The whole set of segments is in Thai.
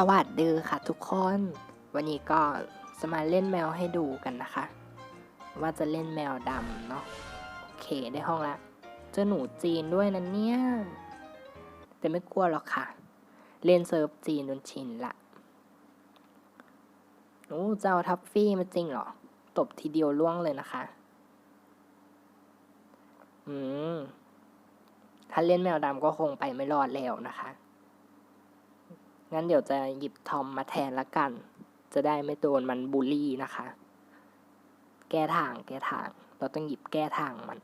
สวัสดีค่ะทุกคน วันนี้ก็จะมาเล่นแมวให้ดูกันนะคะ ว่าจะเล่นแมวดำเนาะโอเคได้ห้องละเจอหนูจีนด้วยนะเนี่ย แต่ไม่กลัวหรอกค่ะ เล่นเซิร์ฟจีนจนชินละโอ้เจ้าทัฟฟี่มาจริงเหรอ ตบทีเดียวล่วงเลยนะคะ อืม ถ้าเล่นแมวดำก็คงไปไม่รอดแล้วนะคะ งั้นเดี๋ยวจะหยิบทอมมาแทนละกัน จะได้ไม่โดนมันบูลลี่นะคะ แก้ทางแก้ทาง เราต้องหยิบแก้ทางมัน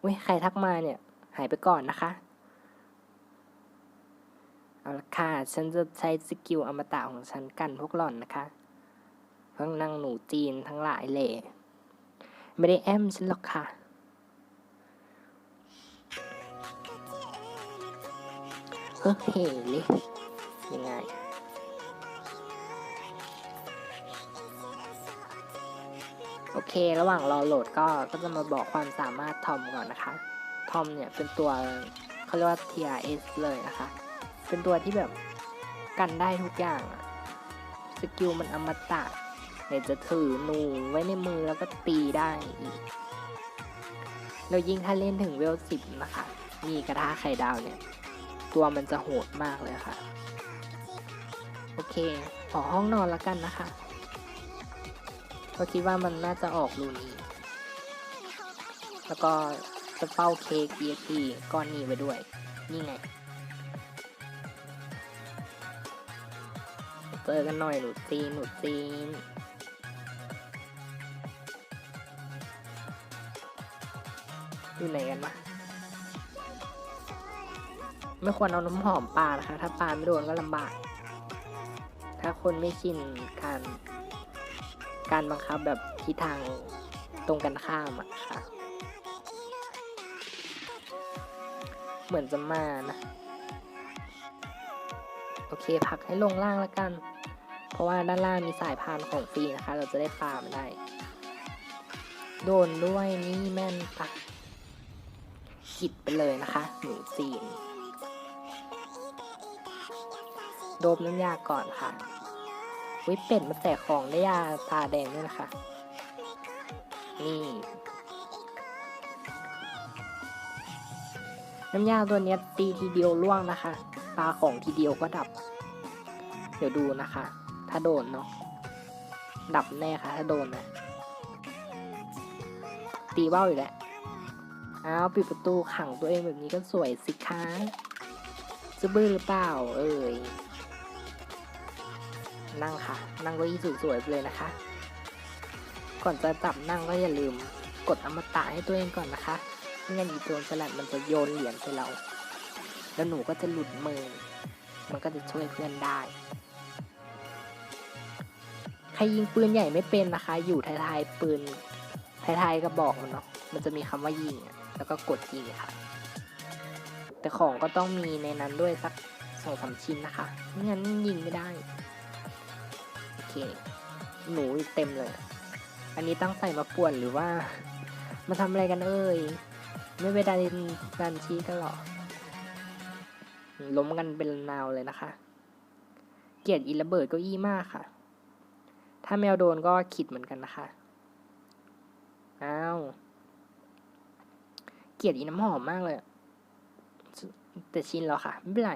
เว้ยใครทักมาเนี่ย หายไปก่อนนะคะ เอาละค่ะ ฉันจะใช้สกิลอมตะของฉันกันพวกหล่อนนะคะพวกนางหนูจีนทั้งหลายเลยไม่ได้แอมฉันหรอกค่ะ เฮ้ยเลยยังไงโอเค ระหว่างรอโหลดก็ก็จะมาบอกความสามารถทอมก่อนนะคะ ทอมเนี่ยเป็นตัวเขาเรียกว่า TRS เลยนะคะ เป็นตัวที่แบบกันได้ทุกอย่าง สกิลมันอมตะเนี่ยจะถือหนูไว้ในมือแล้วก็ตีได้อีกแล้วยิ่งถ้าเล่นถึงเวลสิบนะคะ มีกระทะไข่ดาวเนี่ย ตัวมันจะโหดมากเลยค่ะ โอเค ขอห้องนอนแล้วกันนะคะเราคิดว่ามันน่าจะออกรูนี้แล้วก็จะเป้าเค้ก EXP ก้อนนี้ไว้ด้วย นี่ไง เจอกันหน่อยหนูจีนหนูจีนอยู่ไหนกันวะ ไม่ควรเอาน้ำหอมปานะคะ ถ้าปาไม่โดนก็ลำบาก ถ้าคนไม่ชินการ การบังคับแบบทิศทางตรงกันข้ามอะค่ะ เหมือนจะมานะ โอเคพักให้ลงล่างแล้วกัน เพราะว่าด้านล่างมีสายพานของฟรีนะคะ เราจะได้ปลามาได้ โดนด้วยนี่แม่นปะกิดไปเลยนะคะ หนูจีน โดบน้ำยาก่อนค่ะวิเป็ดมาแตกของได้ยาตาแดงด้วยนะคะ นี่ น้ำยาตัวนี้ตีทีเดียวล่วงนะคะปลาของทีเดียวก็ดับ เดี๋ยวดูนะคะ ถ้าโดนเนาะดับแน่ค่ะ ถ้าโดนนะตีเบ้าอยู่แล้วอ้าวปิดประตูขังตัวเองแบบนี้ก็สวยสิคะจะบื้อหรือเปล่า เอ้ย นั่งค่ะ นั่งเก็ยี่สวยๆเลยนะคะ ก่อนจะจับนั่งก็อย่าลืมกดอมตะให้ตัวเองก่อนนะคะไม่งั้นอีโจรสลัดมันจะโยนเหรียญใส่เรา แล้วหนูก็จะหลุดมือ มันก็จะช่วยเพื่อนได้ ใครยิงปืนใหญ่ไม่เป็นนะคะ อยู่ท้ายๆปืนท้ายๆกระบอกมันเนาะ มันจะมีคำว่ายิง แล้วก็กดยิงค่ะ แต่ของก็ต้องมีในนั้นด้วยสักสองสามชิ้นนะคะไม่งั้นยิงไม่ได้ เค หนูเต็มเลย อันนี้ตั้งใส่มาป่วนหรือว่า มาทำอะไรกันเอ่ย ไม่ไปดันดันชี้กันหรอ ล้มกันเป็นนาวเลยนะคะ เกลียดอีระเบิดเก็อี้มากค่ะ ถ้าแมวโดนก็ขิดเหมือนกันนะคะ อ้าว เกลียดอีน้ำหอมมากเลย แต่ชินแล้วค่ะ ไม่เป็นไร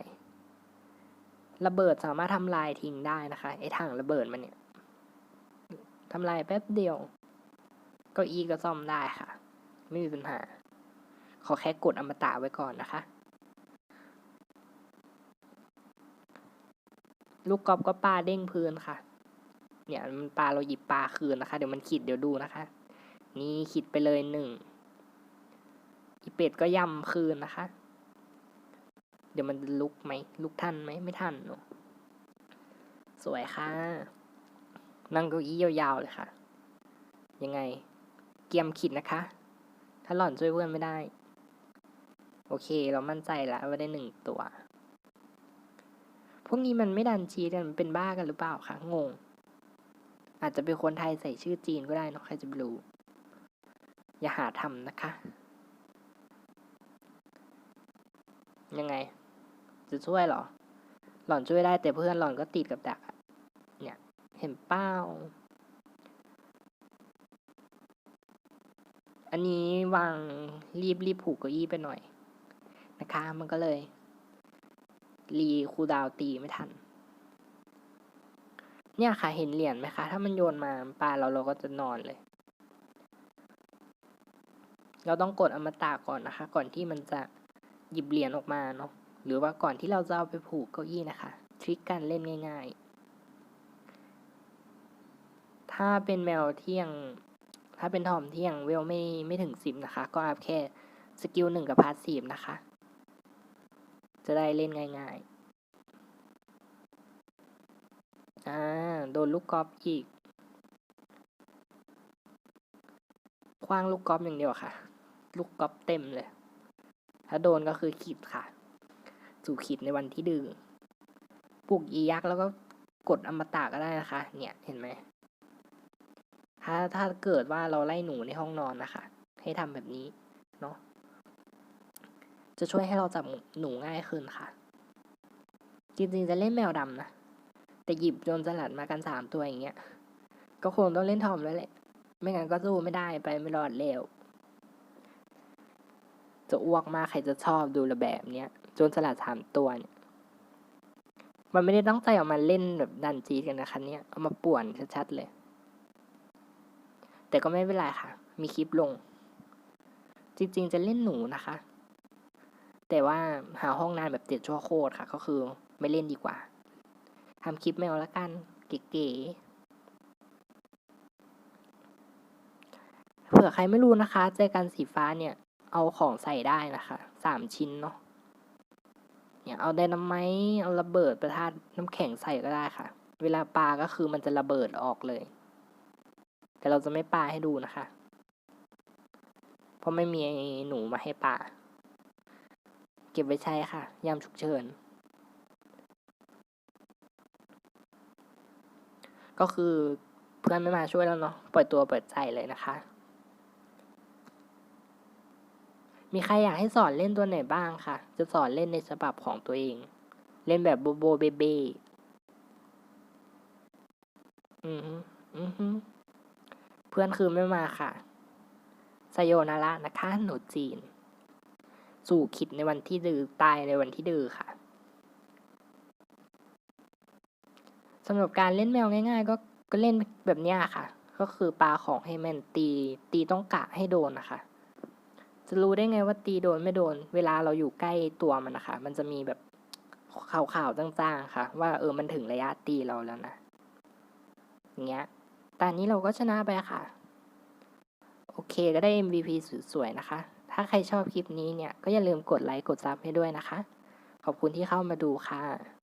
ระเบิดสามารถทำลายทิ้งได้นะคะไอ้ถังระเบิดมันเนี่ยทำลายแป๊บเดียวเก็อีก็ซ่อมได้ค่ะ ไม่มีปัญหา ขอแค่กดอมตะไว้ก่อนนะคะ ลูกกอล์ฟก็ปลาเด้งพื้นค่ะ เนี่ยมันปลาเราหยิบปลาคืนนะคะ เดี๋ยวมันขีดเดี๋ยวดูนะคะ นี่ขีดไปเลยหนึ่งอีเป็ดก็ยำคืนนะคะ เดี๋ยวมันลุกไหมลุกทันไหมไม่ทันเนอะสวยค่ะ นั่งเก้าอี้ยาวๆเลยค่ะ ยังไง เกียมขิดนะคะ ถ้าหล่อนช่วยเพื่อนไม่ได้ โอเค เรามั่นใจแล้วว่าได้หนึ่งตัว พวกนี้มันไม่ดันชีกันมันเป็นบ้ากันหรือเปล่าคะงง อาจจะเป็นคนไทยใส่ชื่อจีนก็ได้นอะใครจะรู้ อย่าหาทำนะคะ ยังไง จะช่วยเหรอ หล่อนช่วยได้แต่เพื่อนหล่อนก็ติดกับดักเนี่ย เห็นเป้า อันนี้วางรีบรีบผูกเก้าอี้ไปหน่อย นะคะมันก็เลย รีคูดาวตีไม่ทัน เนี่ยค่ะเห็นเหรียญไหมคะ ถ้ามันโยนมาปาเราเราก็จะนอนเลย เราต้องกดอมตะก่อนนะคะ ก่อนที่มันจะหยิบเหรียญออกมาเนาะ หรือว่าก่อนที่เราจะเอาไปผูกเก้าอี้นะคะทริคการเล่นง่ายๆ ถ้าเป็นแมวที่ยังถ้าเป็นทอมที่ยังเวลไม่ไม่ถึงสิบนะคะ ก็อัพแค่สกิลหนึ่งกับพาสซีฟนะคะ จะได้เล่นง่ายๆ อ่า โดนลูกกอล์ฟอีก คว้างลูกกอล์ฟอย่างเดียวค่ะ ลูกกอล์ฟเต็มเลย ถ้าโดนก็คือขีดค่ะ สู่ขีดในวันที่ดื้อปลุกอียักษ์แล้วก็กดอมตะก็ได้นะคะ เนี่ยเห็นไหมถ้าถ้าเกิดว่าเราไล่หนูในห้องนอนนะคะ ให้ทำแบบนี้เนาะจะช่วยให้เราจับหนูง่ายขึ้นค่ะ จริงๆจะเล่นแมวดำนะแต่หยิบโจนสลัดมากันสามตัวอย่างเงี้ย ก็คงต้องเล่นทอมแล้วแหละ ไม่งั้นก็สู้ไม่ได้ไปไม่รอดเร็ว จะอ้วกมากใครจะชอบดูระแบบเนี้ยโจนสลัดสามตัวเนี่ยมันไม่ได้ตั้งใจเอามาเล่นแบบดันจีดกันนะคะเนี่ยเอามาป่วนชัดๆเลย แต่ก็ไม่เป็นไรค่ะ มีคลิปลง จริงๆจะเล่นหนูนะคะ แต่ว่าหาห้องนานแบบเจ็ดชั่วโคตรค่ะ ก็คือไม่เล่นดีกว่าทำคลิปแมวละกัน เก๋ๆเผื่อใครไม่รู้นะคะเจกันสีฟ้าเนี่ย เอาของใส่ได้นะคะสามชิ้นเนาะเนี่ยเอาไดนาไมต์เอาระเบิดประทาดน้ำแข็งใส่ก็ได้ค่ะ เวลาปาก็คือมันจะระเบิดออกเลย แต่เราจะไม่ปาให้ดูนะคะ เพราะไม่มีหนูมาให้ปาเก็บไว้ใช้ค่ะ ยามฉุกเฉินก็คือเพื่อนไม่มาช่วยแล้วเนาะปล่อยตัวเปิดใจเลยนะคะ มีใครอยากให้สอนเล่นตัวไหนบ้างคะจะสอนเล่นในฉบับของตัวเอง เล่นแบบโบโบเบเบอืมฮึอืมฮึเพื่อนคือไม่มาค่ะสยโยนาระนะคะหนูจีน สู่ขิดในวันที่ดื้อตายในวันที่ดื้อค่ะสำหรับการเล่นแมวง่าย ๆ ก็ก็เล่นแบบนี้ค่ะ ก็คือปาของให้แม่นตีตีต้องกะให้โดนนะคะ จะรู้ได้ไงว่าตีโดนไม่โดน เวลาเราอยู่ใกล้ตัวมันนะคะ มันจะมีแบบขาวๆจ้างๆค่ะ ว่าเออมันถึงระยะตีเราแล้วนะอย่างเงี้ยตอนนี้เราก็ชนะไปค่ะ โอเคก็ได้ MVP สวยๆนะคะ ถ้าใครชอบคลิปนี้เนี่ย ก็อย่าลืมกดไลค์กดซับให้ด้วยนะคะ ขอบคุณที่เข้ามาดูค่ะ